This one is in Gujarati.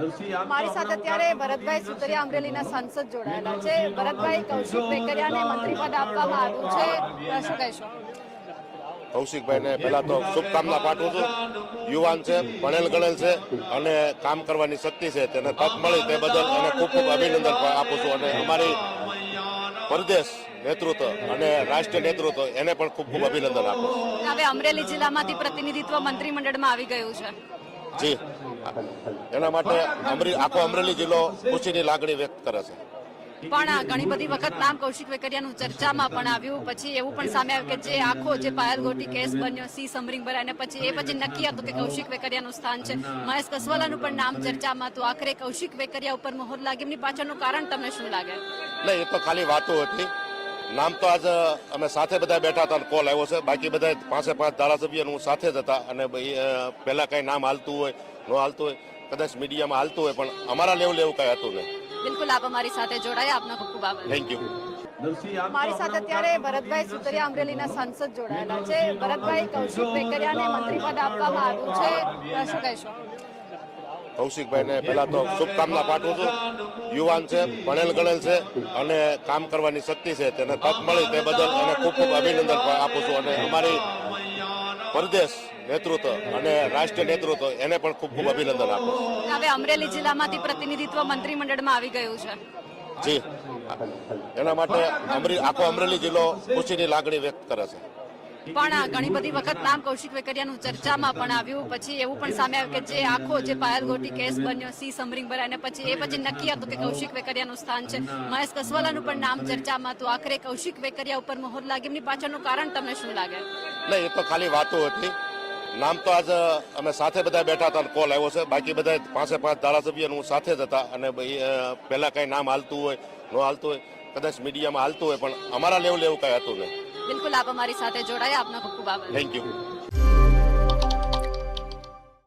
મારી સાથે અત્યારે ભરતભાઈ સુતરિયા અમરેલીના સાંસદ જોડાયેલા છે. ભરતભાઈ કૌશિક વેકરિયાને મંત્રી પદ આપવામાં આવ્યું છે. શું કહેશો? કૌશિકભાઈને પહેલા તો શુભકામના પાઠવું છું. યુવાન છે ભણેલ ગણેલ છે અને કામ કરવાની શક્તિ છે. તેને તક મળી તે બદલ અને ખૂબ ખૂબ અભિનંદન આપું છું. અને અમારી પરદેશ નેતૃત્વ અને રાષ્ટ્રીય નેતૃત્વ એને પણ ખૂબ ખૂબ અભિનંદન આપું હવે અમરેલી જિલ્લામાંથી પ્રતિનિધિત્વ મંત્રીમંડળમાં આવી ગયું છે. જી. એના માટે આખો અમરેલી જિલ્લો ખુશીની લાગણી વ્યક્ત કરે છે. પણ ઘણી બધી વખત નામ કૌશિક વેકરિયાનું ચર્ચામાં પણ આવ્યું પછી એવું પણ સામે આવ્યું કે જે આખો જે પાયલ ગોટી કેસ બન્યો સી સમરિંગ ભરાય અને પછી એ પછી નક્કી હતું કે કૌશિક વેકરિયાનું સ્થાન છે. મહેશ કસવાલાનું પણ નામ ચર્ચામાં હતું. આખરે કૌશિક વેકરિયા ઉપર મોહર લાગે. એમની પાછળનું કારણ તમને શું લાગે? નહીં એ તો ખાલી વાતો હતી. નામ તો આજ અમે સાથે બધા બેઠા હતા કોલ આવ્યો છે. બાકી બધા પાંચે પાંચ ધારાસભ્ય હું સાથે જ હતા અને ભાઈ, પહેલા કઈ નામ હાલતું હોય ન હાલતું હોય કદાચ મીડિયામાં હાલતું હોય પણ અમારા લેવલ એવું કઈ હતું નહીં. બિલકુલ આપ અમારી સાથે જોડાયા. આપનો ખૂબ ખૂબ આભાર. થેન્ક યુ મારી સાથે અત્યારે ભરતભાઈ સુતરિયા અમરેલીના સાંસદ જોડાયેલા છે. ભરતભાઈ કૌશિક વેકરિયાને મંત્રી પદ આપવામાં આવ્યું છે. શું કહેશો? કૌશિકભાઈને પહેલા તો શુભકામના પાઠવું છું. યુવાન છે ભણેલ ગણેલ છે અને કામ કરવાની શક્તિ છે. તેને તક મળી તે બદલ અને ખૂબ ખૂબ અભિનંદન આપું છું અને અમારી પરદેશ નેતૃત્વ અને રાષ્ટ્રીય નેતૃત્વ એને પણ ખૂબ ખૂબ અભિનંદન આપું છું. હવે અમરેલી જિલ્લામાંથી પ્રતિનિધિત્વ મંત્રીમંડળમાં આવી ગયું છે. જી. એના માટે આખો અમરેલી જિલ્લો ખુશીની લાગણી વ્યક્ત કરે છે. પણ ઘણી બધી વખત નામ કૌશિક વેકરિયાનું ચર્ચામાં પણ આવ્યું. પછી એવું પણ સામે આવ્યું કે જે આખો જે પાયલ ગોટી કેસ બન્યો, સી સમરિંગ ભરાય અને પછી એ પછી નક્કી હતું કે કૌશિક વેકરિયાનું સ્થાન છે. મહેશ કસવાલાનું પણ નામ ચર્ચામાં હતું. આખરે કૌશિક વેકરિયા ઉપર મોહર લાગી. એમની પાછળનું કારણ તમને શું લાગે? નહીં, એ તો ખાલી વાતો હતી. નામ તો આજ અમે સાથે બધા બેઠા હતા કોલ આવ્યો છે. બાકી બધા પાંચે પાંચ ધારાસભ્યનું સાથે જ હતા. અને પહેલા કઈ નામ હાલતું હોય, ન હાલતું હોય, કદાચ મીડિયામાં હાલતું હોય, પણ અમારા લેવલે એવું કઈ હતું નહીં. બિલકુલ આપ અમારી સાથે જોડાયા. આપનો ખૂબ ખૂબ આભાર. Thank you